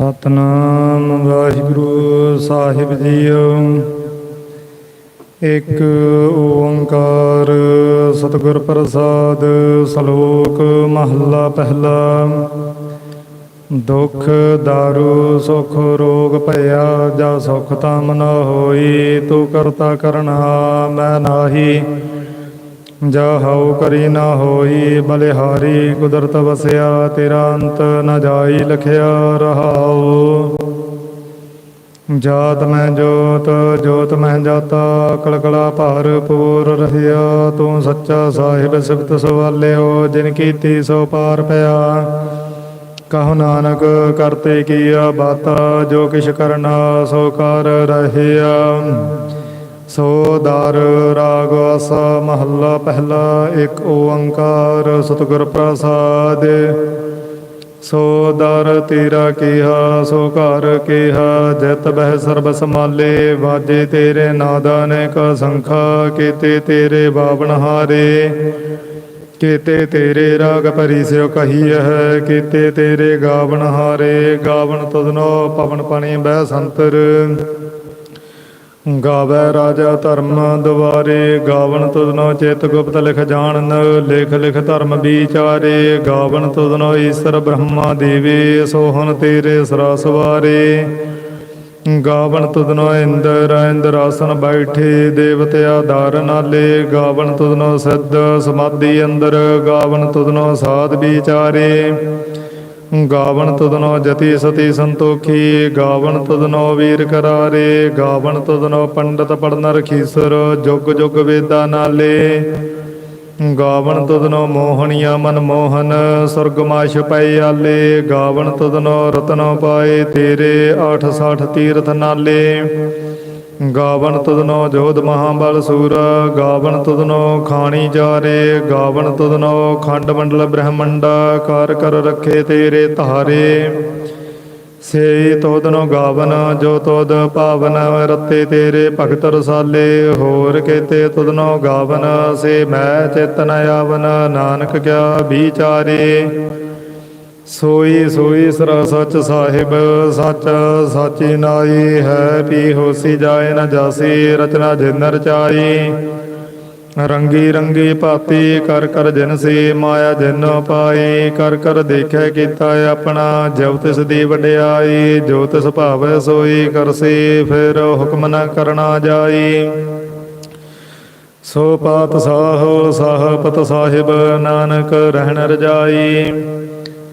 ਸਤਨਾਮ ਵਾਹਿਗੁਰੂ ਸਾਹਿਬ JIO. ਇੱਕ ਓੰਕਾਰ ਸਤਿਗੁਰ ਪ੍ਰਸਾਦ ਸ਼ਲੋਕ ਮਹੱਲਾ ਪਹਿਲਾ। ਦੁਖ, ਦਾਰੂ, ਸੁਖ, ਰੋਗ ਭਇਆ, ਜਾ ਸੁਖ ਤਾਂ ਨ ਹੋਈ, ਤੂੰ ਕਰਤਾ ਕਰਨਾ ਮੈਂ ਨਾਹੀ। ਜਾ ਹਉ ਕਰੀ ਨਾ ਹੋਈ ਬਲਿਹਾਰੀ, ਕੁਦਰਤ ਵਸਿਆ ਤੇਰਾ ਅੰਤ ਨ ਜਾਈ ਲਖਿਆ ਰਹਾਉ। ਜਾਤ ਮੈਂ ਜੋਤ ਜੋਤ ਮੈਂ ਜਾਤਾ, ਕਲਕਲਾ ਭਰਪੂਰ ਰਹਿਆ। ਤੂੰ ਸੱਚਾ ਸਾਹਿਬ ਸਿਫਤ ਸਵਾਲਿਓ, ਜਿਨ ਕੀਤੀ ਸੋ ਪਾਰ ਪਿਆ। ਕਹੋ ਨਾਨਕ, ਕਰਤੇ ਕੀਆ ਬਾਤਾ, ਜੋ ਕਿਛ ਕਰਨਾ ਸੋ ਕਰ ਰਹਿਆ। ਸੋ ਦਰ ਰਾਗ ਆਸਾ ਮਹੱਲਾ ਪਹਿਲਾ ਇੱਕ ਓੰਕਾਰ ਸਤਿਗੁਰ ਪ੍ਰਸਾਦ। ਸੋ ਦਰ ਤੇਰਾ ਕੀਹਾ, ਸੋ ਘਰ ਕੀਹਾ, ਜਿਤ ਬਹਿ ਸਰਬ ਸਮਾਲੇ ਵਾਜੇ ਤੇਰੇ ਨਾਦਾ ਅਨੇਕ ਸੰਖਾ, ਕੀਤੇ ਤੇਰੇ ਬਾਵਨ ਹਾਰੇ। ਕੀਤੇ ਤੇਰੇ ਰਾਗ ਭਰੀ ਸਿਓ ਕਹੀ ਹੈ ਕੀਤੇ ਤੇਰੇ ਗਾਵਨ ਹਾਰੇ। ਗਾਵਨ ਤੁਧਨੋ ਪਵਨ ਪਣੀ ਬਹਿ ਸੰਤਰ। ਗਾਵੇ ਰਾਜਾ ਧਰਮ ਦੁਆਰੇ ਗਾਵਨ ਤੁਧਨੋ ਚਿਤ ਗੁਪਤ ਲਿਖ ਜਾਣਨ, ਲਿਖ ਲਿਖ ਧਰਮ ਵਿਚਾਰੇ, ਗਾਵਨ ਤੁਧਨੋ ਈਸ਼ਰ ਬ੍ਰਹਮਾ ਦੇਵੇ ਸੋਹਨ ਤੇਰੇ ਸਰਾ ਸਵਾਰੇ ਗਾਵਨ ਤੁਧਨੋ ਇੰਦਰ ਇੰਦਰ ਆਸਨ ਬੈਠੇ ਦੇਵਤਿਆ ਧਾਰ ਗਾਵਨ ਤੁਧਨੋ ਸਿੱਧ ਸਮਾਧੀ ਅੰਦਰ, ਗਾਵਨ ਤੁਧਨੋ ਸਾਧ ਵਿਚਾਰੇ। ਗਾਵਣ ਤਦਨੋ ਜਤੀ ਸਤੀ ਸੰਤੋਖੀ ਗਾਵਣ ਤਦਨੋ ਵੀਰ ਕਰਾਰੇ ਗਾਵਣ ਤਦਨੋ ਪੰਡਤ ਪੜਨ ਰਖੀਸਰ, ਜੁਗ ਜੁਗ ਵੇਦਾ ਨਾਲੇ। ਗਾਵਣ ਤਦਨੋ ਮੋਹਣੀਆ ਮਨ ਮੋਹਨ ਸੁਰਗਮਾਸ਼ ਪਈ ਆਲੇ। ਗਾਵਣ ਤਦਨੋ ਰਤਨੋ ਪਾਏ ਤੇਰੇ 860 ਤੀਰਥ ਨਾਲੇ। ਗਾਵਨ ਤੁਧਨੋ ਜੋਧ ਮਹਾਬਲ ਸੂਰ, ਗਾਵਨ ਤੁਧਨੋ ਖਾਣੀ ਜਾਰੇ, ਗਾਵਨ ਤੁਧਨੋ ਖੰਡ ਮੰਡਲ ਬ੍ਰਹਮੰਡਾ, ਕਰ ਕਰ ਰੱਖੇ ਤੇਰੇ ਧਾਰੇ। ਸੇ ਤੋਦਨੋ ਗਾਵਨ, ਜੋ ਤੋਦ ਭਾਵਨ ਰਤੇ ਤੇਰੇ ਭਗਤ ਰਸਾਲੇ। ਹੋਰ ਕੇਤੇ ਤੁਧਨੋ ਗਾਵਨ, ਸੇ ਮੈਂ ਚੇਤਨ ਆਵਨ, ਨਾਨਕ ਕਿਆ ਵਿਚਾਰੇ। ਸੋਈ ਸੋਈ ਸਰਾ ਸੱਚ ਸਾਹਿਬ, ਸੱਚ ਸਾਚੀ ਨਾਈ ਹੈ ਪੀ ਹੋਸੀ ਜਾਏ ਨਾ ਜਾਸੀ, ਰਚਨਾ ਜਿਨ ਰਚਾਈ। ਰੰਗੀ ਰੰਗੀ ਭਾਤੀ ਕਰ ਕਰ ਜਿਨ ਸੀ, ਮਾਇਆ ਜਿਨ ਪਾਈ। ਕਰ ਕਰ ਦੇਖੈ ਕੀਤਾ ਆਪਣਾ ਜਬ ਤਿਸ ਦੀ ਵਡਿਆਈ। ਜੋ ਤਿਸ ਭਾਵੈ ਸੋਈ ਕਰਸੀ ਫਿਰ ਹੁਕਮ ਨਾ ਕਰਨਾ ਜਾਈ। ਸੋ ਪਾਤ ਸਾਹੋ, ਸਾਹਪਤ ਸਾਹਿਬ, ਨਾਨਕ ਰਹਿਣ ਰਜਾਈ।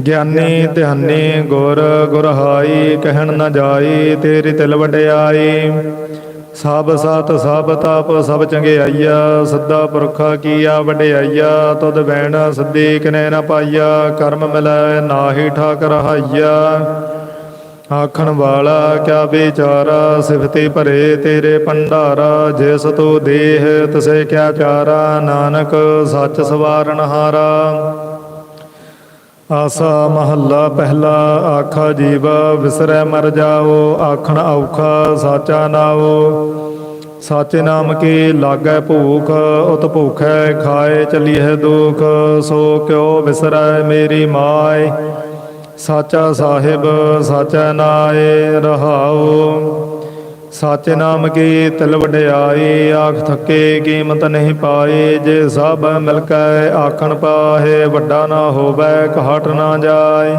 ਗਿਆਨੀ ਧਿਆਨੀ ਗੁਰ ਗੁਰ ਹਾਈ ਕਹਿਣ ਨ ਜਾਈ, ਤੇਰੀ ਤਿਲ ਵਡਿਆਈ। ਸਭ ਸਤ, ਸਭ ਤਾਪ, ਸਭ ਚੰਗਿਆਈਆ, ਸੱਦਾ ਪੁਰਖਾ ਕੀਆ ਵਡਿਆਈਆ, ਤੁਧ ਵੈਣ ਸੱਦੀ ਕਿਨੇ ਨ ਪਾਈਆ, ਕਰਮ ਮਿਲੈ ਨਾਹੀ ਠਾਕ ਰਹਾਈਆ ਆਖਣ ਵਾਲਾ, ਕਿਆ ਵਿਚਾਰਾ, ਸਿਫਤੀ ਭਰੇ ਤੇਰੇ ਭੰਡਾਰਾ, ਜਿਸ ਤੋ ਦੇਹ, ਤਸੇ ਕਿਆ ਚਾਰਾ, ਨਾਨਕ ਸੱਚ ਸਵਾਰਨ ਹਾਰਾ। ਆਸਾ ਮਹੱਲਾ ਪਹਿਲਾ ਆਖਾ ਜੀਵਾ, ਵਿਸਰੈ ਮਰ ਜਾਓ, ਆਖਣ ਔਖਾ ਸਾਚਾ ਨਾਓ। ਸਾਚੇ ਨਾਮ ਕੀ ਲਾਗੈ ਭੂਖ, ਉਤ ਭੂਖੈ ਖਾਏ ਚਲੀਐ ਦੁਖ। ਸੋ ਕਿਉ ਵਿਸਰੈ ਮੇਰੀ ਮਾਏ, ਸਾਚਾ ਸਾਹਿਬ, ਸਾਚਾ ਨਾਏ ਰਹਾਓ। ਸਾਚੇ ਨਾਮ ਕੀ ਤਿਲ ਵਡਿਆਈ, ਆਖ ਥੱਕੇ ਕੀਮਤ ਨਹੀਂ ਪਾਈ, ਜੇ ਸਭ ਮਿਲ ਕੇ ਆਖਣ ਪਾਹੇ, ਵੱਡਾ ਨਾ ਹੋਵੇ, ਘਾਟ ਨਾ ਜਾਏ।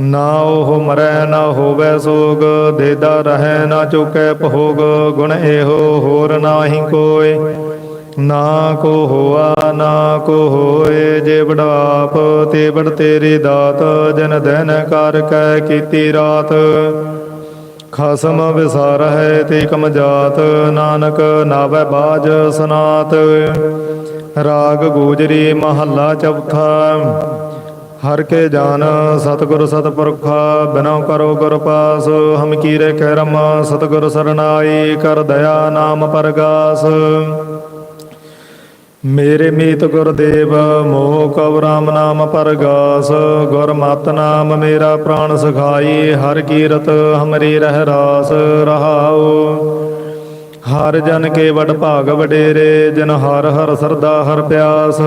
ਨਾ ਉਹ ਮਰੈ, ਨਾ ਹੋਵੇ ਸੋਗ, ਦੇਦਾ ਰਹੈ, ਨਾ ਚੁਕੈ ਭੋਗ, ਗੁਣ ਇਹੋ ਹੋਰ ਨਾਹੀ ਕੋਏ। ਨਾ ਕੋ ਹੋਆ, ਨਾ ਕੋ ਹੋਏ, ਜੇ ਵਡਾਪ, ਤੇ ਵਡ ਤੇਰੀ ਦਾਤ, ਜਨ ਦਿਨ ਕਰ ਕੈ ਕੀਤੀ ਰਾਤ। ਖਸਮ ਵਿਸਾਰ ਹੈ ਤੇ ਕਮ ਜਾਤ, ਨਾਨਕ ਨਾਵੈ ਬਾਜ ਸਨਾਤ। ਰਾਗ ਗੋਜਰੀ ਮਹੱਲਾ ਚੌਥਾ, ਹਰ ਕੇ ਜਾਨ ਸਤਿਗੁਰ ਸਤਿਪੁਰਖਾ, ਬਿਨਉ ਕਰੋ ਗੁਰ ਪਾਸ, ਹਮ ਕੀਰੇ ਕਰਮ ਸਤਿਗੁਰ ਸਰਨਾਈ, ਕਰ ਦਇਆ ਨਾਮ ਪਰਗਾਸ। ਮੇਰੇ ਮੀਤ ਗੁਰਦੇਵ, ਮੋਹ ਕਉ ਰਾਮ ਨਾਮ ਪਰਗਾਸ, ਗੁਰ ਮਤ ਨਾਮ ਮੇਰਾ ਪ੍ਰਾਣ ਸਖਾਈ, ਹਰ ਕੀਰਤ ਹਮਰੀ ਰਹਿ ਰਾਸ ਰਹਾਉ। ਹਰ ਜਨ ਕੇ ਵਡ ਭਾਗ ਵਡੇਰੇ, ਜਨ ਹਰ ਹਰ ਸਰਦਾ ਹਰ ਪਿਆਸ,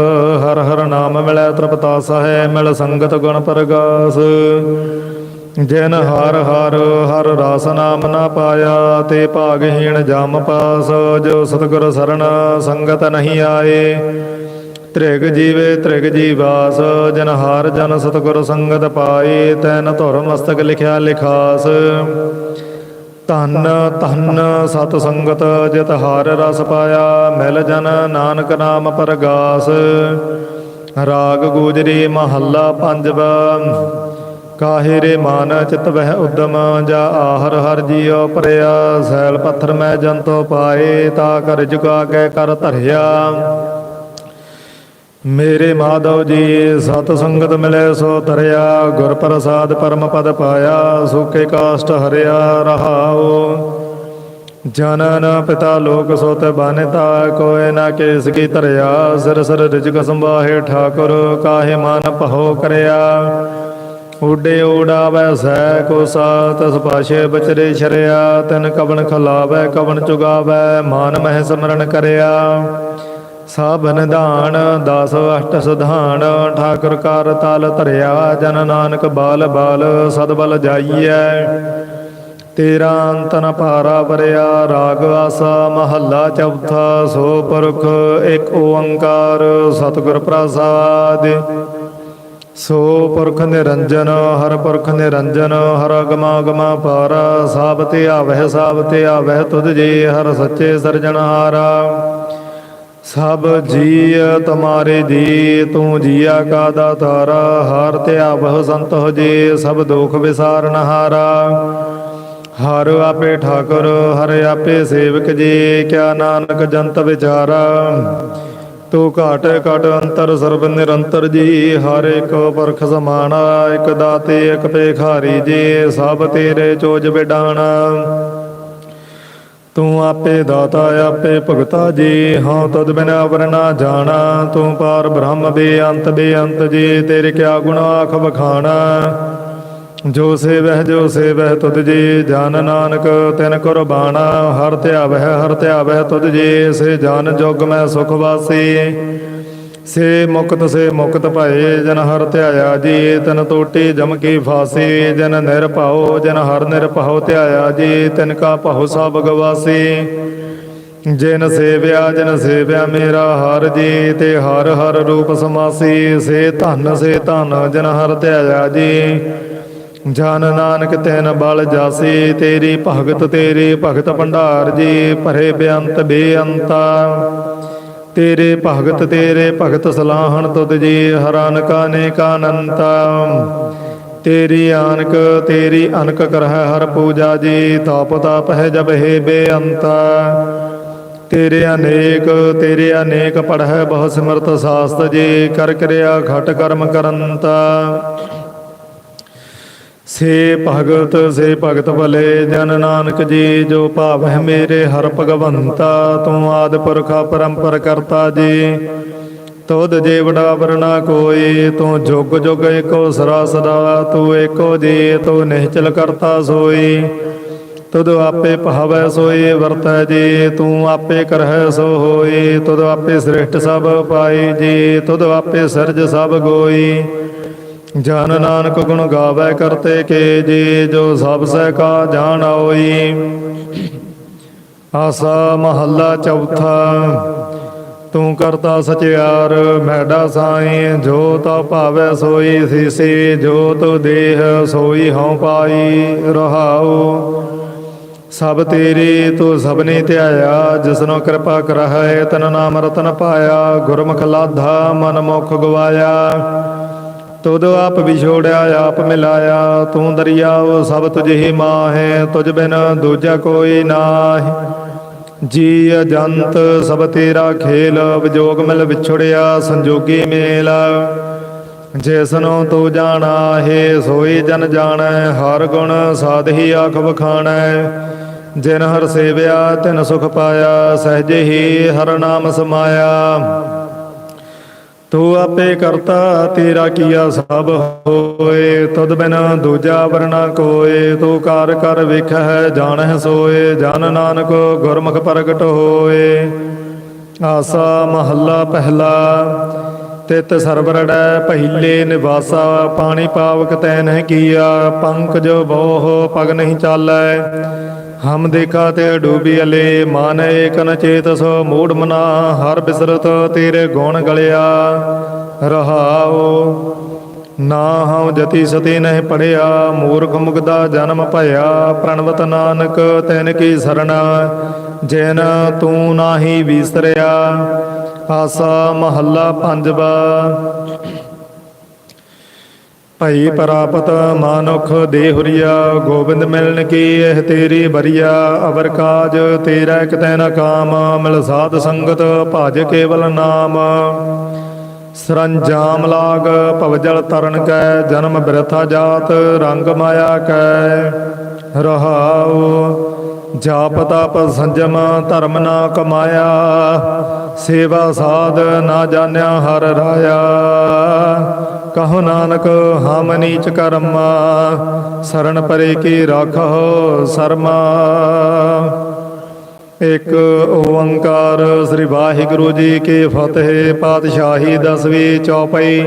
ਹਰ ਹਰ ਨਾਮ ਮਿਲੈ ਤ੍ਰਿਪਤਾਸ ਹੈ ਮਿਲ ਸੰਗਤ ਗੁਣ ਪਰਗਾਸ। ਜਿਨ ਹਰ ਹਰ ਹਰ ਰਸ ਨਾਮ ਨਾ ਪਾਇਆ, ਤੇ ਭਾਗਹੀਣ ਜਮ ਪਾਸ, ਜੋ ਸਤਿਗੁਰ ਸਰਣ ਸੰਗਤ ਨਹੀਂ ਆਏ। ਤ੍ਰਿਗ ਜੀਵੇ ਤ੍ਰਿਗ ਜੀਵਾਸ ਜਨ ਹਰ ਜਨ ਸਤਿਗੁਰ ਸੰਗਤ ਪਾਏ, ਤੈਨ ਧੁਰ ਮਸਤਕ ਲਿਖਿਆ ਲਿਖਾਸ। ਧੰਨ ਧੰਨ ਸਤ ਸੰਗਤ, ਜਿਤ ਹਰ ਰਸ ਪਾਇਆ, ਮਿਲ ਜਨ ਨਾਨਕ ਨਾਮ ਪਰਗਾਸ। ਰਾਗ ਗੂਜਰੀ ਮਹੱਲਾ ਪੰਜਵਾ। ਕਾਹੇ ਰੇ ਮਾਨ ਚਿਤ ਵਹਿ ਉਦਮ, ਜਾ ਆਹਰ ਹਰ ਜੀਉ ਪਰਿਆ, ਸੈਲ ਪੱਥਰ ਮੈਂ ਜੰਤੋ ਪਾਏ, ਤਾ ਕਰ ਝੁਕਾ ਕੇ ਕਰ ਧਰਿਆ। ਮੇਰੇ ਮਾਧਵ ਜੀ, ਸਤ ਸੰਗਤ ਮਿਲੇ ਸੋ ਤਰਿਆ ਗੁਰ ਪ੍ਰਸਾਦ ਪਰਮ ਪਦ ਪਾਇਆ, ਸੁਖੇ ਕਾਸ਼ਟ ਹਰਿਆ ਰਹਾਉ। ਜਨਨ ਪਿਤਾ ਲੋਕ ਸੋ ਤੇ ਬਾਨਿਤਾ, ਕੋਇ ਨਾ ਕੇਸ ਕੀ ਧਰਿਆ, ਸਿਰ ਸਿਰ ਰਿਜਕ ਸੰਭਾਹੇ ਠਾਕੁਰ, ਕਾਹੇ ਮਨ ਭਉ ਕਰਿਆ। ਉਡੇ ਉਡਾਵੈ ਸੈ ਕੋ ਸਾਤ ਸਪਾਸ਼ੇ ਬਚਰੇ ਛਰਿਆ, ਤਨ ਕਵਣ ਖਲਾਵੈ, ਕਵਣ ਚੁਗਾਵੈ, ਮਾਨ ਮਹਿ ਸਮਰਨ ਕਰਿਆ। ਸਭ ਦਾਨ, ਦਸ ਅਸ਼ਟ ਸੁਧਾਨ, ਠਾਕੁਰ ਕਰ ਤਲ ਧਰਿਆ, ਜਨ ਨਾਨਕ ਬਾਲ ਬਾਲ ਸਦਬਲ ਜਾਈਐ। ਤੇਰਾ ਅੰਤ ਨ ਭਾਰਾ ਭਰਿਆ ਰਾਗ ਆਸਾ ਮਹੱਲਾ ਚੌਥਾ, ਸੋ ਪੁਰਖ ਇੱਕ ਓੰਕਾਰ, ਸਤਿਗੁਰ ਪ੍ਰਸਾਦ। ਸੋ ਪੁਰਖ ਨਿਰੰਜਨ, ਹਰ ਪੁਰਖ ਨਿਰੰਜਨ, ਹਰ ਅਗਮਾ ਅਗਮਾ ਪਾਰਾ, ਸਾਬ ਤੇ ਆਵਹਿ, ਸਾਬ ਤੇ ਆਵਹਿ ਤੁਧ ਜੀ, ਹਰ ਸੱਚੇ ਸਰਜਣਹਾਰਾ ਸਭ ਜੀ ਤੁਮਾਰੇ ਜੀ ਤੂੰ ਜੀਆ ਕਾ ਦਾਤਾਰਾ, ਹਰ ਤੇ ਸੰਤ ਹੋ ਜੀ, ਸਭ ਦੁਖ ਵਿਸਾਰਨ ਹਾਰਾ। ਹਰ ਆਪੇ ਠਾਕੁਰ, ਹਰ ਆਪੇ ਸੇਵਕ ਜੀ, ਕਿਆ ਨਾਨਕ ਜੰਤ ਵਿਚਾਰਾ। ਤੂੰ ਘਾਟ, ਘਟ ਅੰਤਰ ਸਰਬ ਨਿਰੰਤਰ ਜੀ। ਹਰ ਇੱਕ ਪਰਖ ਸਮਾਣਾ, ਇੱਕ ਦਾਤੇ, ਇੱਕ ਭੇਖਾਰੀ ਜੀ। ਸਭ ਤੇਰੇ ਚੋਜ ਵਿਡਾਣਾ ਤੂੰ ਆਪੇ ਦਾਤਾ, ਆਪੇ ਭਗਤਾ ਜੀ। ਹਾਂ, ਤਦ ਬਿਨਾ ਵਰਨਾ ਜਾਣਾ। ਤੂੰ ਪਾਰ ਬ੍ਰਹਮ ਬੇਅੰਤ ਬੇਅੰਤ ਜੀ। ਤੇਰੇ ਕਿਆ ਗੁਣਾ ਆਖ ਬਖਾਣਾ ਜੋ ਸੇਵਹਿ ਜੋ ਸੇਵਹਿ, ਤੁਧ ਜੀ ਜਨ ਨਾਨਕ, ਤਿਨ ਕੁਰਬਾਨਾ, ਹਰ ਧਿਆਵਹਿ ਹਰ ਧਿਆਵਹਿ, ਤੁਧ ਜੀ, ਸੇ ਜਨ ਜੋਗ ਮੈਂ ਸੁਖ ਵਾਸੀ। ਸੇ ਮੁਕਤ ਸੇ ਮੁਕਤ ਭਏ, ਜਨ ਹਰ ਧਿਆਇਆ ਜੀ, ਤਨ ਤੋਟੀ ਜਮ ਕੀ ਫਾਸੀ। ਜਨ ਨਿਰਭਉ ਜਨ ਹਰ ਨਿਰਭਉ ਧਿਆਇਆ ਜੀ, ਤਿਨ ਕਾ ਭਉ ਸਭ ਗਵਾਸੀ। ਜਿਨ ਸੇਵਿਆ ਜਿਨ ਸੇਵਿਆ ਮੇਰਾ ਹਰ ਜੀ, ਤੇ ਹਰ ਹਰ ਰੂਪ ਸਮਾਸੀ। ਸੇ ਧਨ ਸੇ ਧਨ, ਜਨ ਹਰ ਧਿਆਇਆ ਜੀ ਜਨ ਨਾਨਕ ਤੈਨ ਬਲ ਜਾਸੀ, ਤੇਰੀ ਭਗਤ ਤੇਰੀ ਭਗਤ ਭੰਡਾਰ ਜੀ, ਭਰੇ ਬੇਅੰਤ ਬੇਅੰਤਾ। ਤੇਰੇ ਭਗਤ ਤੇਰੇ ਭਗਤ ਸਲਾਹਣ ਤੁਧ ਜੀ ਹਰਨ ਕਾਨੇ ਕਾਨੰਤਾ ਤੇਰੀ ਆਨਕ, ਤੇਰੀ ਅਨਕ ਕਰਹਿ ਹਰ ਪੂਜਾ ਜੀ, ਤਾਪ ਤਾਪ ਹੈ ਜਬ ਹੈ ਬੇਅੰਤਾ। ਤੇਰੇ ਅਨੇਕ ਤੇਰੇ ਅਨੇਕ ਪੜਹਿ ਬਹੁ ਸਿਮਰਤ ਸਾਸਤ ਜੀ, ਕਰ ਕਿਰਿਆ ਘਟ ਕਰਮ ਕਰੰਤਾ। ਸੇ ਭਗਤ ਸੇ ਭਗਤ ਭਲੇ, ਜਨ ਨਾਨਕ ਜੀ, ਜੋ ਭਾਵ ਹੈ ਮੇਰੇ ਹਰ ਭਗਵੰਤਾ, ਤੂੰ ਆਦ ਪੁਰਖਾ ਪਰੰਪਰ ਕਰਤਾ ਜੀ। ਤੁਧ ਜੇ ਵਡਾ ਵਰਨਾ ਕੋਈ, ਤੂੰ ਜੁਗ ਜੁਗ ਏਕੋ ਸਰਾ ਸਦਾ, ਤੂੰ ਏਕੋ ਜੀ, ਤੂੰ ਨਿਹਚਲ ਕਰਤਾ ਸੋਈ। ਤੁਧ ਆਪੇ ਭਾਵੈ ਸੋਈ, ਵਰਤੈ ਜੀ, ਤੂੰ ਆਪੇ ਕਰਹਿ ਸੋ ਹੋਈ। ਤੁਧ ਆਪੇ ਸ੍ਰਿਸ਼ਟ ਸਭ ਪਾਈ ਜੀ, ਤੁਧ ਆਪੇ ਸਰਜ ਸਭ ਗੋਈ। ਜਨ ਨਾਨਕ ਗੁਣ ਗਾਵੇ ਕਰਤੇ ਕੇ ਜੀ, ਜੋ ਸਭ ਸਹਿ ਕਾ ਜਾਣ ਹੋਈ ਆਸਾ ਮਹੱਲਾ ਚੌਥਾ, ਤੂੰ ਕਰਤਾ ਸਚਿਆਰ, ਮੈਡਾ ਸਾਈ, ਜੋ ਤਾ ਭਾਵੈ ਸੋਈ ਸੀਸੀ, ਜੋ ਤੂ ਦੇਹ ਸੋਈ ਹਉ ਪਾਈ ਰਹਾਉ। ਸਭ ਤੇਰੀ ਤੂੰ ਸਭਨੇ ਧਿਆਇਆ, ਜਿਸਨੋ ਕਿਰਪਾ ਕਰਹਿ, ਤਨ ਨਾਮ ਰਤਨ ਪਾਇਆ, ਗੁਰਮੁਖ ਲਾਧਾ ਮਨ ਮੁਖ ਗਵਾਇਆ। ਤੁਧ ਆਪ ਵਿਛੋੜਿਆ, ਆਪ ਮਿਲਾਇਆ। ਤੂੰ ਦਰਿਆਵ ਸਭ ਤੁਝੇ ਮਾਹੇ, ਤੁਝ ਬਿਨ ਦੂਜਾ ਕੋਈ ਨਾਹੀ। ਜੀ ਅਜੰਤ ਸਭ ਤੇਰਾ ਖੇਲ, ਵਿਜੋਗ ਮਿਲ ਵਿਛੜਿਆ, ਸੰਜੋਗੀ ਮੇਲ। ਜਿਸਨੂੰ ਤੂੰ ਜਾਣਾ, ਹੈ ਸੋਈ ਜਨ ਜਾਣੈ, ਹਰ ਗੁਣ ਸਾਧ ਹੀ ਆਖ ਬਖਾਣੈ ਜਿਨ ਹਰ ਸੇਵਿਆ, ਤਿਨ ਸੁਖ ਪਾਇਆ, ਸਹਜੇ ਹੀ ਹਰ ਨਾਮ ਸਮਾਇਆ। ਤੂੰ ਆਪੇ ਕਰਤਾ, ਤੇਰਾ ਕੀਆ ਸਭ ਹੋਏ। ਤੁਧ ਬਿਨ ਦੂਜਾ ਵਰਨਾ ਕੋਏ। ਤੂੰ ਕਾਰ ਕਰ ਵੇਖੈ ਜਾਣਹਿ ਸੋਏ। ਜਨ ਨਾਨਕ ਗੁਰਮੁਖ ਪ੍ਰਗਟ ਹੋਏ। ਆਸਾ ਮਹੱਲਾ ਪਹਿਲਾ, ਤਿਤ ਸਰਵਰੜੈ ਪਹਿਲੇ ਨਿਵਾਸਾ। ਪਾਣੀ ਪਾਵਕ ਤੈ ਨਹਿ ਕੀਆ, ਪੰਕਜ ਬੋਹ ਪਗ ਨਹੀਂ ਚਾਲੈ। ਹਮ ਦੇਖਾ ਤੇ ਡੂਬੀ ਅਲੇ, ਮਨ ਏਕ ਨ ਸੋ ਮੂੜ ਮਨਾ, ਹਰ ਬਿਸਰਤ ਤੇਰੇ ਗੁਣ ਗਲਿਆ। ਰਹਾਓ ਨਾ ਹਉ ਜਤੀ ਸਤੀ ਨਹਿ ਪੜਿਆ, ਮੂਰਖ ਮੁਗਦਾ ਜਨਮ ਭਇਆ। ਪ੍ਰਣਵਤ ਨਾਨਕ, ਤੈਨ ਕੀ ਸਰਣਾ, ਜੈਨ ਤੂੰ ਨਾਹੀ ਵਿਸਰਿਆ ਆਸਾ ਮਹੱਲਾ ਪੰਜਵਾ। ਭਈ ਪ੍ਰਾਪਤ ਮਾਨੁਖ ਦੇਹੁਰੀਆ ਗੋਬਿੰਦ ਮਿਲਨ ਕੀ ਇਹ ਤੇਰੀ ਬਰੀਆ ਅਵਰ ਕਾਜ ਤੇਰਾ ਇਕ ਤੈ ਨ ਕਾਮ ਮਿਲ ਸਾਧ ਸੰਗਤ ਭਜ ਕੇਵਲ ਨਾਮ। ਸਰੰਜਾਮ ਲਾਗ ਭਵਜਲ ਤਰਨ ਕੈ ਜਨਮ ਬਿਰਥਾ ਜਾਤ ਰੰਗ ਮਾਇਆ ਕੈ। ਰਹਾਉ ਜਾਪ ਤਪ ਸੰਜਮ ਧਰਮ ਨਾ ਕਮਾਇਆ। ਸੇਵਾ ਸਾਧ ਨਾ ਜਾਣਿਆ ਹਰ ਰਾਇਆ। ਕਹੋ ਨਾਨਕ, ਹਮ ਨੀਚ ਕਰਮਾ ਸਰਣ ਪਰੇ ਕੀ ਰਾਖੋ ਸਰਮਾ। ਇਕ ਓੰਕਾਰ ਸ੍ਰੀ ਵਾਹਿਗੁਰੂ ਜੀ ਕੀ ਫਤਿਹ, ਪਾਤਸ਼ਾਹੀ ਦਸਵੀਂ ਚੌਪਈ।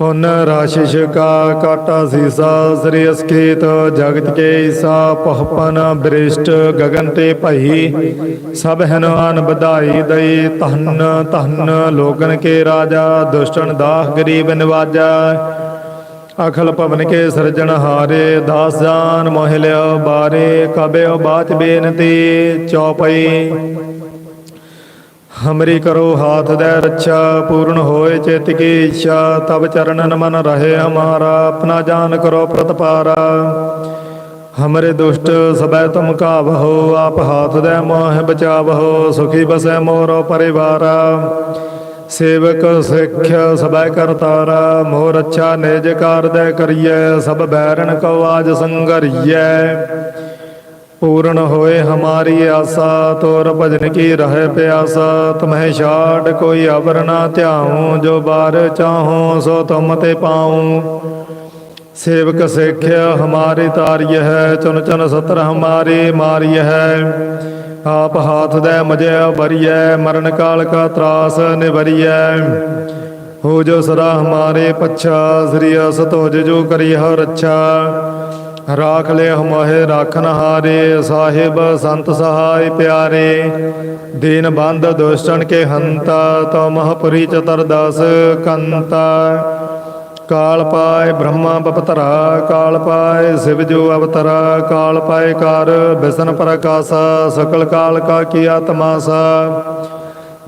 ਪੁਨ ਰਾਸ਼ਿਸ਼ ਕਾ ਕਾਟਾ ਸੀਸਾ, ਸ੍ਰੀ ਅਸਕੇਤ ਜਗਤ ਕੇ ਈਸਾ ਪਹਪਨ ਬ੍ਰਿਸ਼ਟ ਗਗਨ ਤੇ ਭਈ। ਸਭ ਹਨਵਾਨ ਵਧਾਈ ਦਈ, ਧੰਨ ਧੰਨ ਲੋਕਨ ਕੇ ਰਾਜਾ, ਦੁਸ਼ਟਨ ਦਾਹ ਗਰੀਬ ਨਿਵਾਜਾ। ਅਖਲ ਭਵਨ ਕੇ ਸਿਰਜਣ ਹਾਰੇ, ਦਾਸ ਜਾਨ ਮੋਹਿ ਲਿਓ ਬਾਰੇ, ਕਬਿਓ ਬਾਤ ਬੇਨਤੀ, ਚੌਪਈ। ਹਮਰੀ ਕਰੋ ਹਾਥ ਦੇ ਰੱਛਾ, ਪੂਰਨ ਹੋਏ ਚਿਤ ਕੀ ਇੱਛਾ ਤਬ ਚਰਨਨ ਮਨ ਰਹੇ ਹਮਾਰਾ, ਆਪਣਾ ਜਾਨ ਕਰੋ ਪ੍ਰਤਪਾਰਾ। ਹਮਰੇ ਦੁਸ਼ਟ ਸਬੈ ਤੁਮ ਕਾਵਹੋ, ਆਪ ਹਾਥ ਦੇ ਮੋਹ ਬਚਾਵਹੋ, ਸੁਖੀ ਬਸੈ ਮੋਰੋ ਪਰਿਵਾਰਾ। ਸੇਵਕ, ਸਿੱਖ, ਸਬੈ ਕਰਤਾਰਾ ਮੋਰ ਰੱਛਾ ਨਿਜ ਕਾਰ ਦੇ ਕਰੀਐ, ਸਭ ਬੈਰਨ ਕੋ ਆਜ ਸੰਗਰੀਐ। ਪੂਰਨ ਹੋਏ ਹਮਾਰੀ ਆਸਾ, ਤੋਰ ਭਜਨ ਕੀ ਰਹਿ ਪਿਆਸਾ। ਤੁਮਹਿ ਛਾੜ ਕੋਈ ਅਵਰ ਨਾ ਧਿਆਉ, ਜੋ ਬਾਰ ਚਾਹੋ ਸੋ ਤੁਮ ਤੇ ਪਾਉ। ਸੇਵਕ ਸਿੱਖਿਆ ਹਮਾਰੀ ਤਾਰਿਯ ਹੈ, ਚੁਨ ਚੁਨ ਸਤਰ ਹਮਾਰੀ ਮਾਰਿਯ ਹੈ। ਆਪ ਹਾਥ ਦੇ ਮਜੈ ਬਰੀਐ ਮਰਨ ਕਾਲ ਕਾ ਤਰਾਸ ਨਿਵਰੀਐ। ਹੋ ਜੋ ਸਰਾ ਹਮਾਰੇ ਪੱਛਾ, ਸ੍ਰੀ ਅਸਤ ਤੋਜ ਜੋ ਕਰੀ ਹਰ ਰੱਛਾ। ਰਾਖ ਲੈ ਹਮੋਹਿ ਰਾਖਨ ਹਾਰੇ, ਸਾਹਿਬ ਸੰਤ ਸਹਾਇ ਪਿਆਰੇ। ਦੀਨ ਬੰਦ ਦੁਸ਼ਟਨ ਕੇ ਹੰਤਾ ਤੋ ਮਹਪੁਰੀ ਚਤਰ ਦਸ ਕੰਤਾ। ਕਾਲ ਪਾਏ ਬ੍ਰਹਮਾ ਬਪਤਰਾ, ਕਾਲ ਪਾਏ ਸਿਵ ਜੋ ਅਵਤਰਾ, ਕਾਲ ਪਾਏ ਕਰ ਬਿਸਨ ਪ੍ਰਕਾਸ਼ਾ, ਸਕਲ ਕਾਲ ਕਾ ਕੀਆ ਤਮਾਸਾ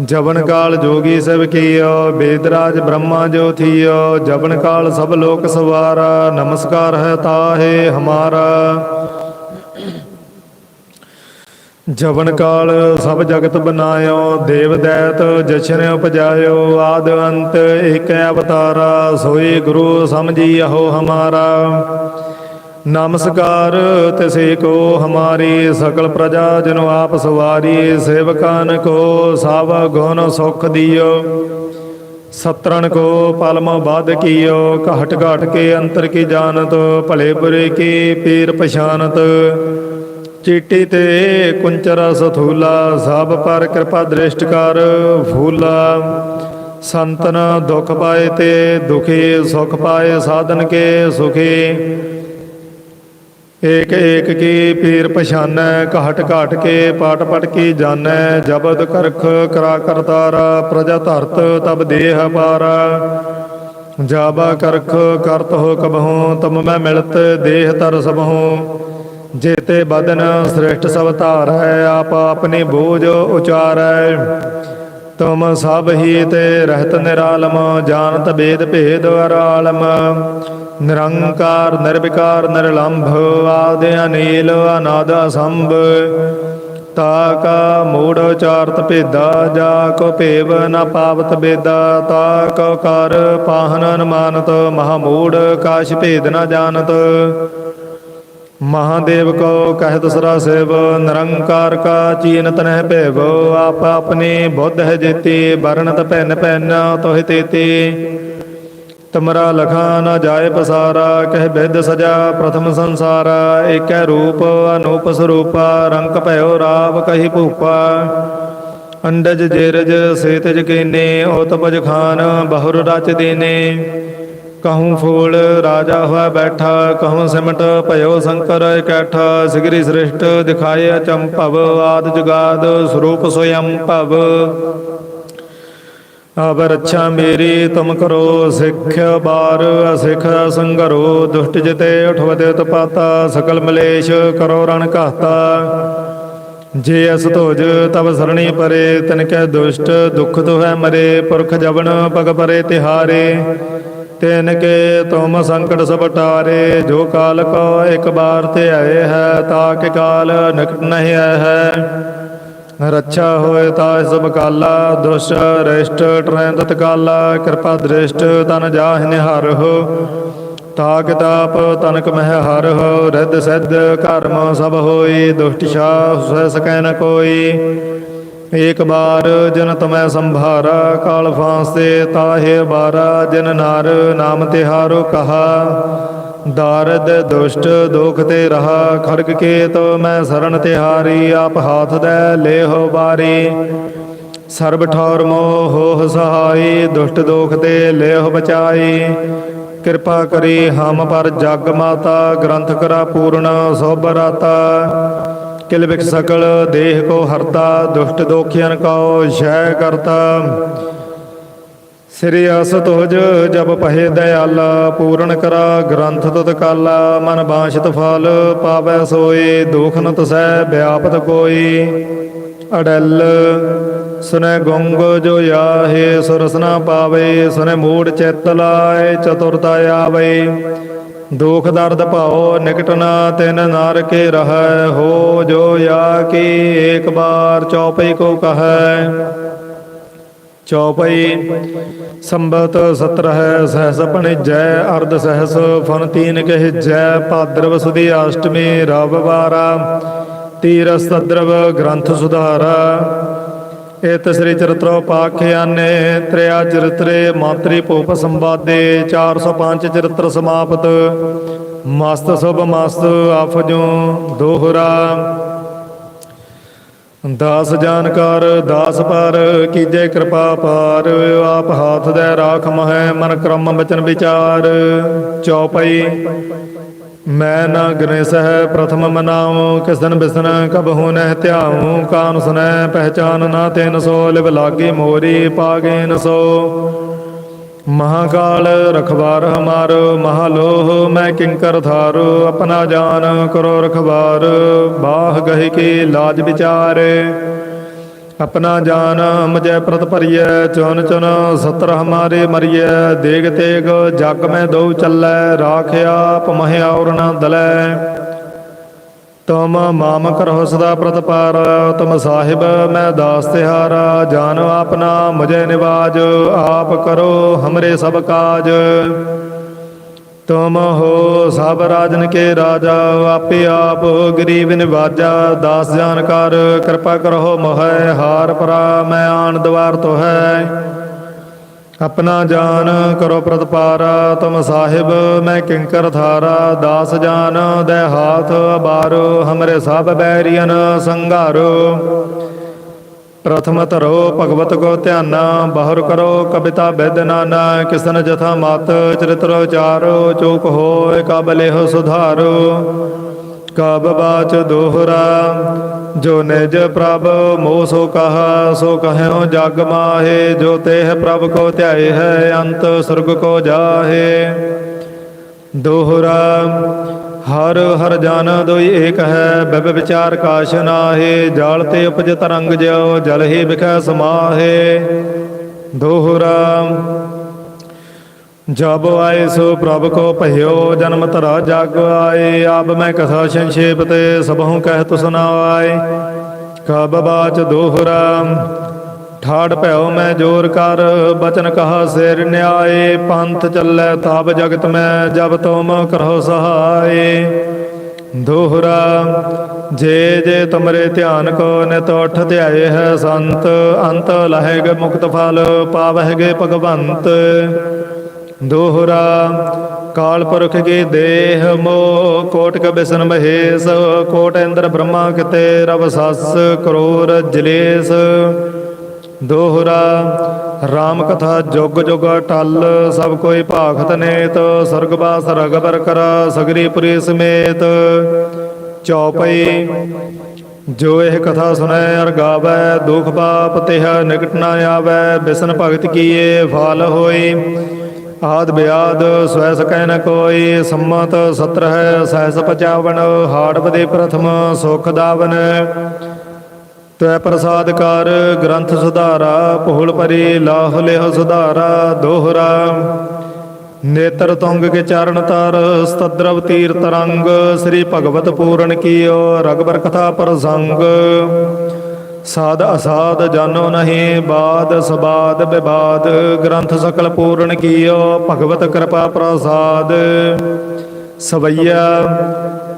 ਜਵਨ ਕਾਲ ਜੋਗੀ ਸਭ ਕੀਓ, ਬੇਦਰਾਜ ਬ੍ਰਹਮਾ ਜੋ ਥੀਓ, ਜਵਨ ਕਾਲ ਸਭ ਲੋਕ ਸਵਾਰਾ, ਨਮਸਕਾਰ ਹੈ ਤਾਹੇ ਹਮਾਰਾ। ਜਵਨ ਕਾਲ ਸਭ ਜਗਤ ਬਨਾਇਓ, ਦੇਵ ਦੈਤ ਜਸ਼ਨ ਉਪਜਾਇਓ, ਆਦ ਅੰਤ ਏਕ ਅਵਤਾਰਾ, ਸੋਈ ਗੁਰੂ ਸਮਝੀ ਸਮਝੀਓ ਹਮਾਰਾ। ਨਮਸਕਾਰ, ਤਿਸੇ ਕੋ ਹਮਾਰੀ ਸਕਲ ਪ੍ਰਜਾ, ਜਨੋ ਆਪ ਸਵਾਰੀ ਸੇਵਕਾਨ ਕੋ ਸਭ ਗੁਣ ਸੁਖ ਦਿਓ। ਸਤਰਣ ਕੋ ਪਲਮ ਬਾਧ ਕੀਓ, ਘਟ ਘਟ ਕੇ ਅੰਤਰ ਕੀ ਜਾਣਤ, ਭਲੇ ਬੁਰੇ ਕੀ ਪੀਰ ਪਛਾਨਤ। ਚੀਟੀ ਤੇ ਕੁੰਚਰਾ ਸਥੂਲਾ ਸਭ ਪਰ ਕਿਰਪਾ ਦ੍ਰਿਸ਼ਟ ਕਰ, ਫੂਲਾ। ਸੰਤਨ ਦੁਖ ਪਾਏ ਤੇ ਦੁਖੀ, ਸੁਖ ਪਾਏ ਸਾਧਨ ਕੇ ਸੁਖੀ। ਏਕ ਏਕ ਕੀ ਪੀਰ ਪਛਾਨੈ, ਘਾਟ ਘਾਟ ਕੇ ਪਾਟ ਪਟ ਕੀ ਜਾਣੈ, ਜਬਦ ਕਰਖ ਕਰਾ ਕਰਤਾਰਾ ਪ੍ਰਜਾ ਧਰਤ ਤਬ ਦੇਹ ਪਾਰਾ। ਜਾਬਾ ਕਰਖ ਕਰਤ ਹੋ ਕਬਹੂ ਤਮ ਮੈਂ ਮਿਲਤ ਦੇਹ ਤਰ ਸਬਹੂ ਜੇਤੇ ਬਦਨ ਸ੍ਰਿਸ਼ਟ ਸਭ ਧਾਰੈ, ਆਪ ਆਪਣੀ ਬੋਝ ਉਚਾਰੈ। ਤੁਮ ਸਭ ਹੀ ਤੇ ਰਹਿਤ ਨਿਰਾਲਮ, ਜਾਣਤ ਬੇਦ ਭੇਦ ਅਰਾਲਮ। ਨਿਰੰਕਾਰ, ਨਿਰਵਿਕਾਰ, ਨਿਰਲੰਭ ਆਦਿ ਅਨੀਲ ਅਨਾਦ ਅਸੰਭ। ਤਾ ਕਾ ਮੂੜ ਉਚਾਰਤ ਭੇਦਾ, ਜਾ ਕੋ ਭੇਵ ਨ ਪਾਵਤ ਬੇਦਾ। ਤਾ ਕੋ ਕਰ ਪਾਹਨ ਅਨਮਾਨਤ, ਮਹਾ ਮੂੜ ਕਾਸ਼ ਭੇਦ ਨ ਜਾਣਤ। ਮਹਾਦੇਵ ਕੋ ਕਹਿ ਸਰਾ ਸੇਵ, ਨਿਰੰਕਾਰ ਕਾ ਚੀਨ ਤਨਹਿ ਭੇਵ, ਆਪ ਆਪਣੀ ਬੁੱਧ ਹੈ ਜੇਤੀ ਵਰਣਤ ਭੈਨ ਭੈਨ, ਤੋਹਿ ਤੇਤੀ। ਤਮਰਾ ਲਖਾ ਨ ਜਾਏ ਪਸਾਰਾ, ਕਹਿ ਬਿਦ ਸਜਾ ਪ੍ਰਥਮ ਸੰਸਾਰਾ, ਏਕੈ ਰੂਪ ਅਨੂਪ ਸਰੂਪਾ, ਰੰਗ ਭਇਓ ਰਾਵ ਕਹੀ ਭੂਪਾ। ਅੰਡਜ ਜੇਰਜ ਸੇਤਜ ਕੀਨੇ, ਓਤਪਜ ਖਾਨ, ਬਹੁਰ ਰਚ ਦੇਨੇ। ਕਹੂੰ ਫੂਲ ਰਾਜਾ ਹੋਇ ਬੈਠਾ, ਕਹੂੰ ਸਿਮਟ ਭਇਓ ਸ਼ੰਕਰ ਇਕੱਠਾ, ਸਿਗਰੀ ਸ੍ਰਿਸ਼ਟ ਦਿਖਾਏ ਅਚੰਭਵ ਆਦ ਜੁਗਾਦ ਸਰੂਪ ਸੋਯੰ ਭਵ। ਅਬ ਰੱਛਾ ਮੇਰੀ, ਤੁਮ ਕਰੋ ਸਿੱਖ ਬਾਰ, ਅਸਿਖ ਸੰਗਰੋ, ਦੁਸ਼ਟ ਜਿਤੇ ਉਠਵਦੇ ਤਪਾਤਾ, ਸਕਲ ਮਲੇਸ਼ ਕਰੋ ਰਣ ਘਾਤਾ। ਜੇ ਅਸ ਧੋਜ ਤਬ ਸਰਣੀ ਪਰੇ, ਤਨ ਕੈ ਦੁਸ਼ਟ, ਦੁਖ ਤੋਹੈ ਮਰੇ, ਪੁਰਖ ਜਵਨ ਪਗ ਪਰੇ ਤਿਹਾਰੇ। ਤਿਨ ਕੇ ਤੁਮ ਸੰਕਟ ਸਭ ਟਾਰੇ ਜੋ ਕਾਲ ਕੋ ਇੱਕ ਬਾਰ ਤੇ ਆਏ ਹੈ, ਤਾ ਕੇ ਕਾਲ ਨਿਕਟ ਨਹੀਂ ਆਏ ਹੈ। ਰੱਛਾ ਹੋਏ ਤਾ ਸਭ ਕਾਲਾ, ਦੁਸ਼ਟ, ਰਿਸ਼ਟ ਟਰੈ ਤਤਕਾਲਾ ਕਿਰਪਾ ਦ੍ਰਿਸ਼ਟ, ਤਨ ਜਾਹਿ ਹੋ। ਤਾਕ ਤਾਪ ਤਨਕ ਮਹਿ ਹੋ, ਰਿੱਧ ਸਿੱਧ ਕਰਮ ਸਭ ਹੋਈ, ਦੁਸ਼ਟ ਸ਼ਾਹ ਸਹਿ ਸਕੈ ਨ ਕੋਈ। ਏਕ ਬਾਰ ਜਨ ਤਮੈ ਸੰਭਾਰਾ, ਕਾਲ ਫਾਂਸੇ ਤਾਹੇ ਬਾਰਾ, ਜਨ ਨਾਰ ਨਾਮ ਤਿਹਾਰੋ ਕਹਾ। ਦਾਰਦ ਦੁਸ਼ਟ ਦੁਖ ਤੇ ਰਹਾ, ਖੜਗ ਕੇ ਤੋ ਮੈਂ ਸਰਣ ਤਿਹਾਰੀ, ਆਪ ਹਾਥ ਦੇ ਲੇਹੋ ਬਾਰੀ। ਸਰਬ ਠੌਰ ਮੋਹ ਹੋ ਸਹਾਈ, ਦੁਸ਼ਟ ਦੋਖ ਤੇ ਲੇਹ ਬਚਾਈ। ਕਿਰਪਾ ਕਰੀ ਹਮ ਪਰ ਜਗ ਮਾਤਾ, ਗ੍ਰੰਥ ਕਰਾ ਪੂਰਨ ਸੋਭ ਰਾਤਾ ਕਿਲ ਬਿਕ ਸਕਲ, ਦੇਹ ਕੋ ਹਰਤਾ, ਦੁਸ਼ਟ ਦੋਖੀਆਂ ਕੋ ਸ਼ੈ ਕਰਤਾ। ਸ੍ਰੀ ਅਸ ਤੁਜ ਜਬ ਪਹਿ ਦਇਆਲਾ, ਪੂਰਨ ਕਰਾ, ਗ੍ਰੰਥ ਤੁਤ ਕਾਲਾ, ਮਨ ਬਾਸ਼ਤ ਫਲ, ਪਾਵੈ ਸੋਈ ਦੁਖ ਨ ਤਸੈ ਵਿਆਪਤ ਕੋਈ। ਅੜਲ, ਸੁਨੈ ਗੁੰਗ ਜੋ ਯਾਹੇ ਸੁਰਸਨਾ ਪਾਵੇ, ਸੁਨੈ ਮੂੜ ਚਿਤ ਲਾਏ, ਚਤੁਰਤਾ ਆਵੇ। ਦੁਖ ਦਰਦ ਭਾਉ ਨਿਕਟ ਨਾ ਤਿਨ ਨਰ ਰਹੈ, ਹੋ ਜੋ ਯਾ ਕੀ ਏਕ ਬਾਰ ਚੌਪਈ ਕੋ ਕਹੈ। ਚੌਪਈ ਸੰਬਤ ਸਤਰ ਹੈ ਸਹਸ ਪਣਿ ਜੈ ਅਰਧ ਸਹਸ ਫਨ ਤੀਨ ਕਹਿ ਜੈ ਭਾਦਰਵ ਸੁਦੀ ਅਸ਼ਟਮੀ ਰਵ ਵਾਰਾ ਤੀਰ ਸਦਰਵ ਗ੍ਰੰਥ ਸੁਧਾਰਾ। ਇਤ ਸ੍ਰੀ ਚਰਿਤ੍ਰੋ ਪਾਖਿਆਨੇ ਤ੍ਰਿਆ ਚਰਿਤਰੇ ਮਾਤਰੀ ਭੂਪ ਸੰਵਾਦੇ 405 ਚਰਿਤ੍ਰ ਸਮਾਪਤ। ਮਸਤ ਸੁਭ ਮਸਤ ਆਫਜੋ ਦੋਹਰਾ। ਦਾਸ ਜਾਣਕਾਰ ਦਾਸ ਪਰ, ਕੀਜੇ ਕਿਰਪਾ ਪਾਰ, ਆਪ ਹਾਥ ਦੇ ਰਾਖ ਮਹਿ, ਮਨ ਕਰਮ ਬਚਨ ਵਿਚਾਰ। ਚੌਪਈ ਮੈਂ ਨਾ ਗਨੇਸ ਹੈ ਪ੍ਰਥਮ ਮਨਾਉ ਕਿਸਨ ਬਿਸਨ ਕਬਹੁ ਨਹਿ ਧਿਆਉ, ਕਾਨ ਸੁਨੈ ਪਹਿਚਾਨ ਨਾ ਤੈਨ ਸੋ, ਲਿਵ ਲਾਗੇ ਮੋਰੀ ਪਾਗੇਨ ਸੋ। ਮਹਾਕਾਲ ਰਖਵਾਰ ਹਮਾਰ, ਮਹਾਲੋਹ ਮੈਂ ਕਿੰਕਰ ਥਾਰੋ ਆਪਣਾ ਜਾਨ ਕਰੋ ਰਖਵਾਰ। ਬਾਹ ਗਹਿ ਕੇ ਲਾਜ ਵਿਚਾਰੇ। ਆਪਣਾ ਜਾਨ ਮਜੈ ਪ੍ਰਤ ਭਰੀਐ, ਚੁਨ ਚੁਨ ਸਤਰ ਹਮਾਰੇ ਮਰੀਐ, ਦੇਗ ਤੇਗ ਜਗ ਮੈਂ ਦੋ ਚੱਲੈ ਰਾਖਿਆ ਪਮਹਿ ਔਰ ਨਾ ਦਲੈ। ਤੁਮ ਮਾਮ ਕਰਹੁ ਸਦਾ ਪ੍ਰਤਪਾਰ, ਤੁਮ ਸਾਹਿਬ ਮੈਂ ਦਾਸ ਤਿਹਾਰਾ, ਜਾਨ ਆਪਨਾ ਮੁਝੇ ਨਿਵਾਜ, ਆਪ ਕਰੋ ਹਮਰੇ ਸਭ ਕਾਜ। ਤੁਮ ਹੋ ਸਭ ਰਾਜਨ ਕੇ ਰਾਜਾ, ਆਪੇ ਆਪ ਗਰੀਬ ਨਿਵਾਜਾ, ਦਾਸ ਜਾਨ ਕਰ, ਕਿਰਪਾ ਕਰੋ ਮੋਹਿ, ਹਾਰ ਪਰਾ ਮੈਂ ਆਣ ਦਵਾਰ ਤੋ ਹੈ। ਆਪਣਾ ਜਾਨ ਕਰੋ ਪ੍ਰਤਪਾਰਾ, ਤੁਮ ਸਾਹਿਬ ਮੈਂ ਕਿੰਕਰ ਥਾਰਾ ਦਾਸ ਜਾਨ ਦੇ ਹਾਥ ਬਾਰੋ ਹਮਰੇ ਸਭ ਬੈਰੀਅਨ ਸੰਘਾਰੋ। ਪ੍ਰਥਮ ਧਰੋ ਭਗਵਤ ਕੋ ਧਿਆਨ, ਬਾਹਰ ਕਰੋ ਕਵਿਤਾ ਬਿਦ ਨਾਨਾ, ਕਿਸਨ ਜਥਾ ਮਤ, ਚਰਿਤ੍ਰ ਉਚਾਰੋ, ਚੂਕ ਹੋਏ ਕਬ ਲਿਹ ਸੁਧਾਰੋ। ਕਬ ਬਾਚ ਦੋਹਰਾ, ਜੋ ਨਿਜ ਪ੍ਰਭ ਮੋਹ ਸੋ ਕਹਾ, ਸੋ ਕਹਿਓ ਜਗ ਮਾਹੇ, ਜੋ ਤੇਹ ਪ੍ਰਭ ਕੋ ਧਿਆਏ ਹੈ, ਅੰਤ ਸੁਰਗ ਕੋ ਜਾਹੇ। ਦੋਹਰਾ ਹਰ ਹਰ ਜਨ ਦੋਈ ਏਕ ਹੈ ਬਿਬ ਵਿਚਾਰ ਕਾਸ਼ ਨਾਹੇ, ਜਲ ਤੇ ਉਪਜ ਤਰੰਗ ਜਿਉ, ਜਲ ਹੀ ਵਿਖੈ ਸਮਾਹੇ। ਦੋਹਰਾ ਜਬ ਆਏ ਸੋ ਪ੍ਰਭ ਕੋ ਭਇਓ, ਜਨਮ ਤਰਾ ਜਗ ਆਏ। ਆਪ ਮੈਂ ਕਥਾ ਸੰਖੇਪ ਤੇ ਸਭਹੁ ਕਹਿ ਤੁ ਸੁਨਾਏ ਕਬ ਬਾਚ ਦੋਹਰਾ ਠਾੜ ਭਇਓ ਮੈਂ ਜੋਰ ਕਰ, ਬਚਨ ਕਹਾ ਸਿਰ ਨਿਆਏ, ਪੰਥ ਚੱਲੈ ਤਬ ਜਗਤ ਮੈਂ, ਜਬ ਤੁਮ ਕਰੋ ਸਹਾਏ। ਦੋਹਰਾ, ਜੇ ਜੇ ਤੁਮਰੇ ਧਿਆਨ ਕੋ ਨਿਤ ਉਠ ਧਿਆਏ ਹੈ ਸੰਤ, ਅੰਤ ਲਹੇਗੇ ਮੁਕਤ ਫਲ ਪਾਵਹਿਗੇ ਭਗਵੰਤ। ਦੋਹਰਾ, ਕਾਲ ਪੁਰਖ ਕੀ ਦੇਹ ਮੋ ਕੋਟ ਬਿਸਨ ਮਹੇਸ਼, ਕੋਟ ਇੰਦਰ ਬ੍ਰਹਮਾ ਕਿਤੇ ਰਵ ਸੱਸ, ਕਰੋਰ ਜਲੇਸ। ਦੋਹਰਾ RAM ਕਥਾ ਜੁਗ ਜੁਗ ਟਲ, ਸਭ ਕੋਈ ਭਾਖਤ ਨੇਤ ਸਰਗ ਬਾਸ ਰਗਬਰ ਕਰ, ਸਗਰੀ ਪੁਰੀ ਸਮੇਤ। ਚੌਪਈ, ਜੋ ਇਹ ਕਥਾ ਸੁਨੈ ਅਰ ਗਾਵੈ, ਦੁਖ ਪਾਪ ਤਿਹ ਨਿਕਟ ਨਾ ਆਵੈ, ਬਿਸਨ ਭਗਤ ਕੀਏ ਫਲ ਹੋਈ। ਆਦ ਬਿਆਦ ਸਵੈ ਸਕੈ ਨ ਕੋਈ, ਸੰਮਤ ਸਤਰ ਹੈ ਸਹਿਸ ਪਚਾਵਨ ਹਾੜਵ ਦੇ ਪ੍ਰਥਮ ਸੁਖ ਦਾਵਨ। ਤੈ ਪ੍ਰਸਾਦ ਕਰ, ਗ੍ਰੰਥ ਸੁਧਾਰਾ, ਭੂਲ ਪਰੀ ਲਾਹ ਲਿਹ ਸੁਧਾਰਾ, ਦੋਹਰਾ। ਨੇਤਰ ਤੁੰਗ ਕੇ ਚਰਨ ਤਰ, ਸਤਦਰਵ ਤੀਰ ਤਰੰਗ ਸ੍ਰੀ ਭਗਵਤ ਪੂਰਨ ਕੀਓ ਰਗਬਰ ਕਥਾ ਪ੍ਰਸੰਗ। ਸਾਧ ਅਸਾਧ ਜਾਨੋ ਨਹੀਂ, ਬਾਦ ਸਬਾਦ ਵਿਵਾਦ ਗ੍ਰੰਥ ਸਕਲ ਪੂਰਨ ਕੀਓ, ਭਗਵਤ ਕਿਰਪਾ ਪ੍ਰਸਾਦ। ਸਵਈਆ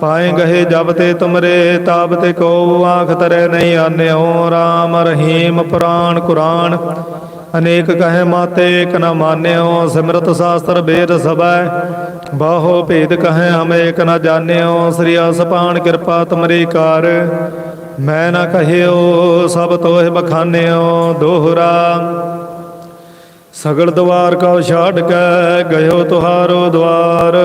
ਪਾਏ ਗਏ ਜਬ ਤੇ ਤੁਮਰੇ ਤਾਬ ਤੇ ਕੋ ਆਖ ਤਰੇ ਨਹੀਂ ਆਨਿਓ। RAM ਰਹੀਮ ਪੁਰਾਣ ਕੁਰਾਨ, ਅਨੇਕ ਕਹੇ ਮਾਤੇ ਇਕ ਨ ਮਾਨਿਓ। ਸਿਮਰਤ ਸ਼ਾਸਤਰ ਬੇਦ ਸਭੈ, ਬਾਹੋ ਭੇਦ ਕਹੇ ਹਮ ਏਕ ਨ ਜਾਣਿਓ। ਸ੍ਰੀ ਅਸਪਾਨ ਕਿਰਪਾ ਤੁਮਰੀ ਕਾਰ, ਮੈਂ ਨ ਕਹਿਓ ਸਭ ਤੋਹਿ ਬਖਾਨਿਓ। ਦੋਹਰਾ, ਸਗਲ ਦਵਾਰ ਕਉ ਛਾੜ ਕੇ, ਗਇਓ ਤੁਹਾਰੋ ਦਵਾਰ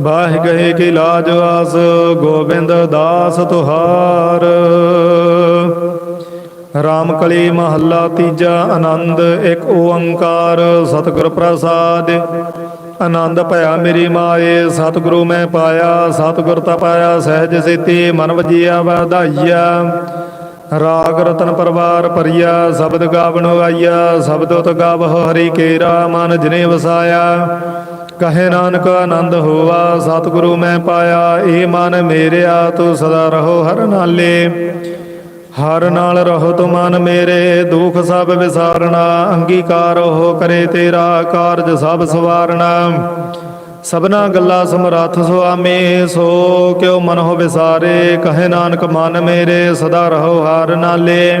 ਬਾਹ ਗਏ ਕੀ ਲਾਜ ਆਸ ਗੋਬਿੰਦ ਦਾਸ ਤੁਹਾਰ। ਰਾਮ ਕਲੀ ਮਹੱਲਾ ਤੀਜਾ ਆਨੰਦ, ਇੱਕ ਓੰਕਾਰ, ਸਤਿਗੁਰ ਪ੍ਰਸਾਦ। ਆਨੰਦ ਭਇਆ ਮੇਰੀ ਮਾਏ, ਸਤਿਗੁਰੂ ਮੈਂ ਪਾਇਆ, ਸਤਿਗੁਰ ਤਾ ਪਾਇਆ, ਸਹਿਜ ਸੇਤੀ ਮਨ ਵਜੀਆ ਵਧਾਈਆ। ਰਾਗ ਰਤਨ ਪਰਵਾਰ ਪਰਿਆ ਸ਼ਬਦ ਗਾਵਣ ਗਾਈਆ ਸ਼ਬਦੋ ਤ ਗਾਵਹੁ ਹਰੀ ਕੇਰਾ, ਮਨ ਜਿਨੇ ਵਸਾਇਆ। ਕਹੇ ਨਾਨਕ ਆਨੰਦ ਹੋਵਾ ਸਤਿਗੁਰੂ ਮੈਂ ਪਾਇਆ ਏ ਮਨ ਮੇਰਿਆ, ਤੂੰ ਸਦਾ ਰਹੋ ਹਰ ਨਾਲੇ। ਹਰ ਨਾਲ ਰਹੋ ਤੁ ਮਨ ਮੇਰੇ, ਦੁਖ ਸਭ ਵਿਸਾਰਣਾ ਅੰਗੀਕਾਰ ਹੋ ਕਰੇ ਤੇਰਾ ਕਾਰਜ ਸਭ ਸਵਾਰਣਾ ਸਭਨਾ ਗੱਲਾਂ ਸਮਰੱਥ ਸੁਆਮੀ, ਸੋ ਕਿਉ ਮਨ ਹੋ ਵਿਸਾਰੇ, ਕਹੇ ਨਾਨਕ ਮਨ ਮੇਰੇ, ਸਦਾ ਰਹੋ ਹਰ ਨਾਲੇ।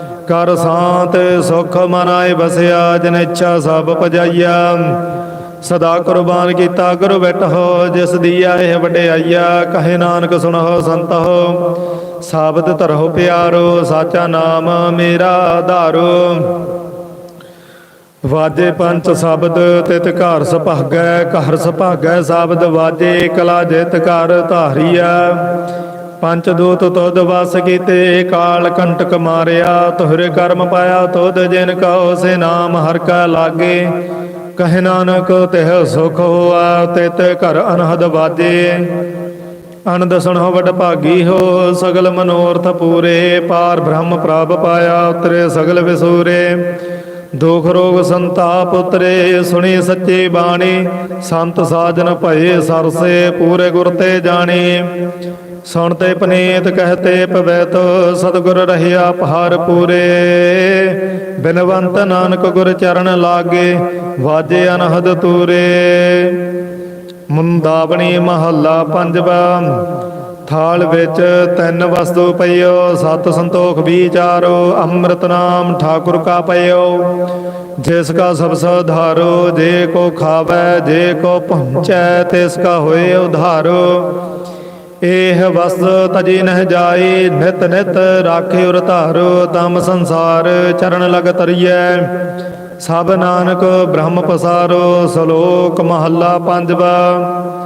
ਕਰ ਸਾਤ ਸੁਖ ਮਨਾਏ ਬਸਿਆ ਜਨ ਇੱਛਾ ਸਭ ਪਜਾਈਆ। ਸਦਾ ਕੁਰਬਾਨ ਕੀਤਾ ਗੁਰੂ ਬੈਠੋ, ਜਿਸ ਦੀਆ ਇਹ ਵਡਿਆਈਆ। ਕਹੇ ਨਾਨਕ ਸੁਣੋ ਸੰਤੋ, ਸਾਬਤ ਧਰੋ ਪਿਆਰੋ, ਸਾਚਾ ਨਾਮ ਮੇਰਾ ਆਧਾਰੋ ਵਾਜੇ ਪੰਚ ਸ਼ਬਦ ਤਿਤ ਘਰ ਸੁਭਾਗੈ ਘਰ ਸੁਭਾਗੈ ਸ਼ਬਦ ਵਾਜੇ ਕਲਾ ਜਿਤ ਘਰ ਧਾਰੀਆ ਪੰਚ ਦੂਤ ਤੁਧ ਵਸ ਕੀਤੇ, ਕਾਲ ਕੰਟਕ ਮਾਰਿਆ, ਤੋਹਰੇ ਕਰਮ ਪਾਇਆ, ਤੁਧ ਜਿਨ ਕਉ ਸੇ ਨਾਮ ਹਰ ਕਾ ਲਾਗੇ। ਕਹੇ ਨਾਨਕ, ਤਿਹ ਸੁਖ ਹੋਆ ਤਿਤ ਘਰ ਅਨਹਦ ਵਾਜੇ ਅਨੰਦ ਸੁਣੋ ਵਡ ਭਾਗੀ ਹੋ, ਸਗਲ ਮਨੋਰਥ ਪੂਰੇ, ਪਾਰ ਬ੍ਰਹਮ ਪ੍ਰਾਪ ਪਾਇਆ, ਉਤਰੇ ਸਗਲ ਵਿਸੂਰੇ। ਦੁਖ ਰੋਗ ਸੰਤਾਪ ਉਤਰੇ, ਸੁਣੀ ਸੱਚੀ ਬਾਣੀ, ਸੰਤ ਸਾਜਨ ਭਏ ਸਰਸੇ, ਪੂਰੇ ਗੁਰ ਤੇ ਜਾਣੀ। ਸੁਣਤੇ ਪਨੀਤ ਕਹਤੇ ਪਵਿੱਤ, ਸਤਿਗੁਰ ਰਹਿਆ ਪਹਾਰ ਪੂਰੇ। ਬਿਨਵੰਤ ਨਾਨਕ ਗੁਰ ਚਰਨ ਲਾਗੇ, ਵਾਜੇ ਅਨਹਦ ਤੂਰੇ। ਮੁੰਦਾਵਣੀ ਮਹੱਲਾ ਪੰਜਵਾ ਥਾਲ ਵਿੱਚ ਤਿੰਨ ਵਸਤੂ ਪਈਓ, ਸਤ ਸੰਤੋਖ ਵਿਚਾਰੋ, ਅੰਮ੍ਰਿਤ ਨਾਮ ਠਾਕੁਰ ਕਾ ਪਈਓ। ਜਿਸ ਕਾ ਸਭ ਸੁਧਾਰੋ ਜੇ ਕੋ ਖਾਵੇ, ਜੇ ਕੋ ਪਹੁੰਚੈ, ਤਿਸ ਕਾ ਹੋਏ ਉਧਾਰੋ। ਇਹ ਵਸ ਤਜੀ ਨਹਿ ਜਾਈ, ਨਿਤ ਨਿਤ ਰਾਖੇ ਉਰ ਧਾਰੋ ਤਮ ਸੰਸਾਰ ਚਰਨ ਲਗ ਤਰੀਐ। ਸਭ ਨਾਨਕ ਬ੍ਰਹਮ ਪਸਾਰੋ, ਸ਼ਲੋਕ ਮਹੱਲਾ ਪੰਜਵਾ।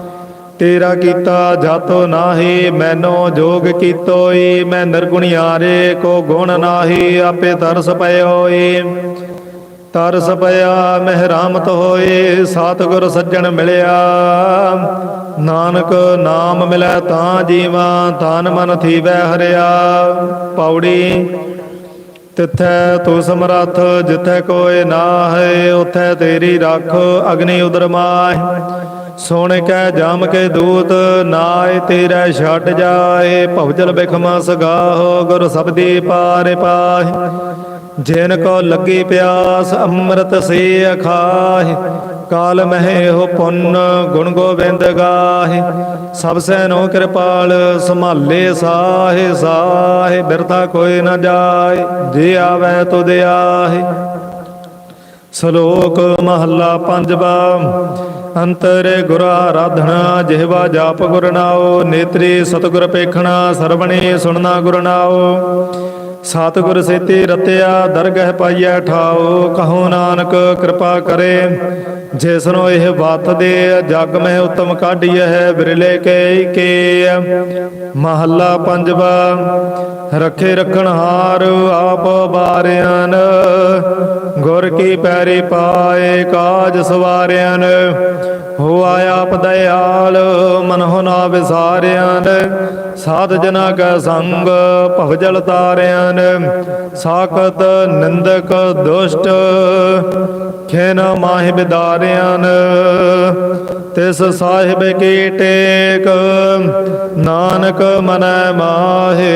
ਤੇਰਾ ਕੀਤਾ ਜਾਤੋ ਨਾਹੀ, ਮੈਨੋ ਜੋਗ ਕੀਤੋਈ, ਮੈਂ ਨਿਰਗੁਣ ਨਿਰਗੁਣਿਆਰੇ ਕੋ ਗੁਣ ਨਾਹੀ, ਆਪੇ ਤਰਸ ਪਇਓਈ। ਤਰਸ ਪਿਆ, ਮਹਿਰਾਮਤ ਹੋਏ ਸਤਿਗੁਰ ਸੱਜਣ ਮਿਲਿਆ। ਨਾਨਕ ਨਾਮ ਮਿਲੈ ਤਾਂ ਜੀਵਾ ਤਨ ਮਨ ਥੀਵੈ ਹਰਿਆ। ਪੌੜੀ, ਤਿੱਥੈ ਤੂ ਸਮਰੱਥ, ਜਿੱਥੈ ਕੋਏ ਨਾਹੈ, ਉਥੈ ਤੇਰੀ ਰੱਖ, ਅਗਨੀ ਉਦਰ ਮਾਹਿ। ਸੁਣ ਕੇ ਜਮ ਕੇ ਦੂਤ, ਨਾਏ ਤੇਰਾ ਛੱਡ ਜਾਏ, ਭਵਜਲ ਬਿਖਮਾ ਸਗਾਹੋ, ਗੁਰ ਸਬਦੀ ਪਾਰੇ ਪਾਹਿ। ਜਿਨ ਕੋ ਲੱਗੀ ਪਿਆਸ, ਅੰਮ੍ਰਿਤ ਸੇ ਅਖਾਹਿ ਕਾਲ ਮਹਿ ਹੋ ਪੁੰਨ, ਗੁਣ ਗੋਬਿੰਦ ਗਾਹੇ। ਸਭ ਸੈਨੋ ਕਿਰਪਾਲ, ਸੰਭਾਲੇ ਸਾਹੇ ਸਾਹੇ, ਬਿਰਥਾ ਕੋਈ ਨਾ ਜਾਏ। ਜੇ ਆਵੈ ਤੁਧ ਆਹੇ। ਸ਼ਲੋਕ ਮਹੱਲਾ ਪੰਜਵਾ। ਅੰਤਰ ਗੁਰ ਆਰਾਧਨਾ, ਜਿਹਵਾ ਜਾਪ ਗੁਰਨਾਓ ਨੇਤਰੀ ਸਤਿਗੁਰ ਪੇਖਣਾ, ਸਰਵਣੇ ਸੁਣਨਾ ਗੁਰਨਾਓ ਸਤਿਗੁਰ ਸੇਤੀ ਰਤਿਆ, ਦਰਗਹਿ ਪਾਈਐ ਠਾਉ, ਕਹੋ ਨਾਨਕ ਕਿਰਪਾ ਕਰੇ। ਜਿਸਨੋ ਇਹ ਬਾਤ ਦੇ, ਜਗ ਮਹਿ ਉਤਮ ਕਾਢੀਐ ਹੈ ਬਿਰਲੇ ਕੇ ਕੇ। ਮਹੱਲਾ ਪੰਜਵਾ, ਰੱਖੇ ਰਖਣ ਹਾਰ ਆਪ ਬਾਰਿਆਨ। ਗੁਰ ਕੀ ਪੈਰੀ ਪਾਏ, ਕਾਜ ਸਵਾਰਿਆਨ। ਹੋ ਆਇਆ ਆਪ ਦਇਆਲ ਮਨਹੁ ਨਾ ਵਿਸਾਰਿਆਨ। ਸਾਧ ਜਨਾ ਕੈ ਸੰਗ ਭਵਜਲ ਤਾਰਿਆਨ। ਸਾਖਤ ਨਿੰਦਕ ਦੁਸ਼ਟ ਖੇਨ ਮਾਹਿ ਬਿਦਾਰਿਆਨ। ਤਿਸ ਸਾਹਿਬ ਕੀ ਟੇਕ, ਨਾਨਕ ਮਨੈ ਮਾਹੇ।